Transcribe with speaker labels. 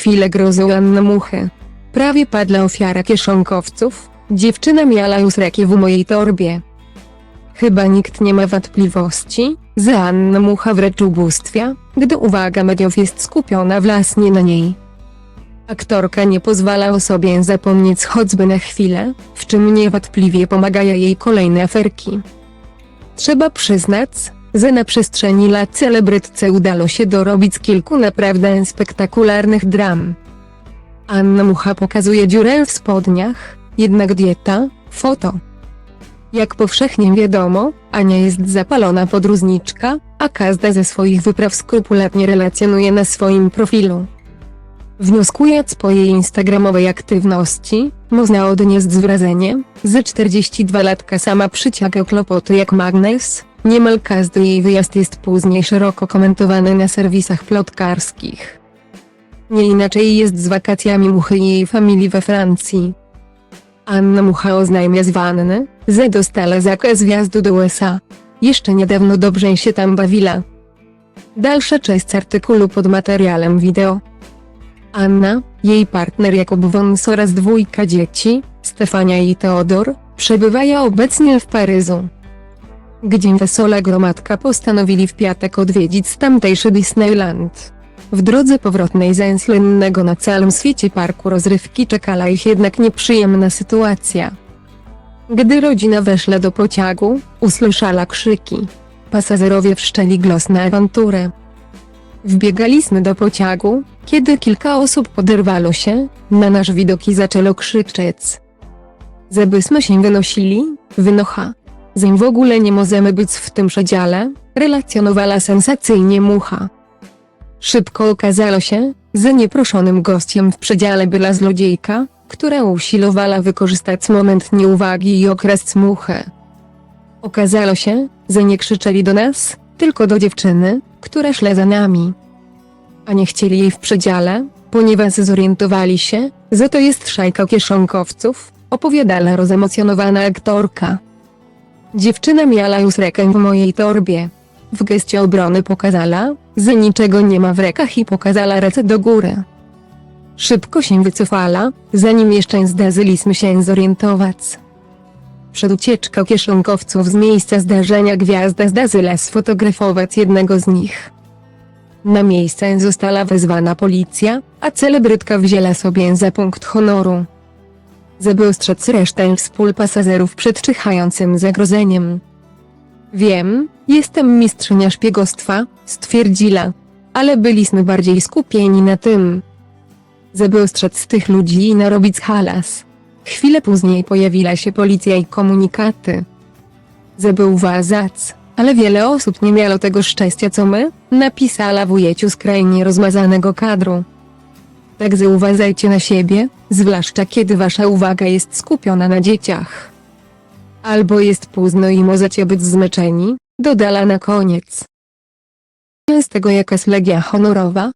Speaker 1: chwile grozą Anny Muchy. Prawie padła ofiara kieszonkowców, dziewczyna miała już reki w mojej torbie. Chyba nikt nie ma wątpliwości, że Anna Mucha wręcz ubóstwia, gdy uwaga mediów jest skupiona własnie na niej. Aktorka nie pozwala sobie zapomnieć choćby na chwilę, w czym niewątpliwie pomagają jej kolejne aferki. Trzeba przyznać, że na przestrzeni lat celebrytce udało się dorobić kilku naprawdę spektakularnych dram. Anna Mucha pokazuje dziurę w spodniach, jednak dieta, foto. Jak powszechnie wiadomo, Ania jest zapalona podróżniczka, a każda ze swoich wypraw skrupulatnie relacjonuje na swoim profilu. Wnioskując po jej instagramowej aktywności, można odnieść wrażenie, że 42-latka sama przyciąga kłopoty jak magnes, niemal każdy jej wyjazd jest później szeroko komentowany na serwisach plotkarskich. Nie inaczej jest z wakacjami Muchy i jej familii we Francji. Anna Mucha oznajmia z wanny, że dostała zakaz wjazdu do USA. Jeszcze niedawno dobrze się tam bawiła. Dalsza część artykułu pod materiałem wideo. Anna, jej partner Jakub Wons oraz dwójka dzieci, Stefania i Teodor, przebywają obecnie w Paryżu. Gdzie wesoła gromadka postanowili w piatek odwiedzić tamtejszy Disneyland. W drodze powrotnej ze słynnego na całym świecie parku rozrywki czekała ich jednak nieprzyjemna sytuacja. Gdy rodzina weszła do pociągu, usłyszała krzyki. Pasażerowie wszczęli głos na awanturę. Wbiegaliśmy do pociągu, kiedy kilka osób poderwało się, na nasz widok i zaczęło krzyczeć. Żebyśmy się wynosili, wynocha. Zanim w ogóle nie możemy być w tym przedziale, relacjonowała sensacyjnie mucha. Szybko okazało się, że nieproszonym gościem w przedziale była zlodziejka, która usilowała wykorzystać moment nieuwagi i okraść muchę. Okazało się, że nie krzyczeli do nas, tylko do dziewczyny, która szła za nami. A nie chcieli jej w przedziale, ponieważ zorientowali się, że to jest szajka kieszonkowców, opowiadała rozemocjonowana aktorka. Dziewczyna miała już rękę w mojej torbie. W geście obrony pokazała, że niczego nie ma w rękach i pokazała ręce do góry. Szybko się wycofała, zanim jeszcze zdarzyliśmy się zorientować. Przed ucieczką kieszonkowców z miejsca zdarzenia gwiazda zdarzyła sfotografować jednego z nich. Na miejsce została wezwana policja, a celebrytka wzięła sobie za punkt honoru. Żeby ostrzec resztę współpasażerów przed czyhającym zagrożeniem. Wiem, jestem mistrzynia szpiegostwa, stwierdziła. Ale byliśmy bardziej skupieni na tym, żeby ostrzec tych ludzi i narobić halas. Chwilę później pojawiła się policja i komunikaty. Żeby uważać, ale wiele osób nie miało tego szczęścia co my, napisała w ujęciu skrajnie rozmazanego kadru. Także uważajcie na siebie, zwłaszcza kiedy wasza uwaga jest skupiona na dzieciach. Albo jest późno i możecie być zmęczeni, dodała na koniec. Z tego jakaś legia honorowa,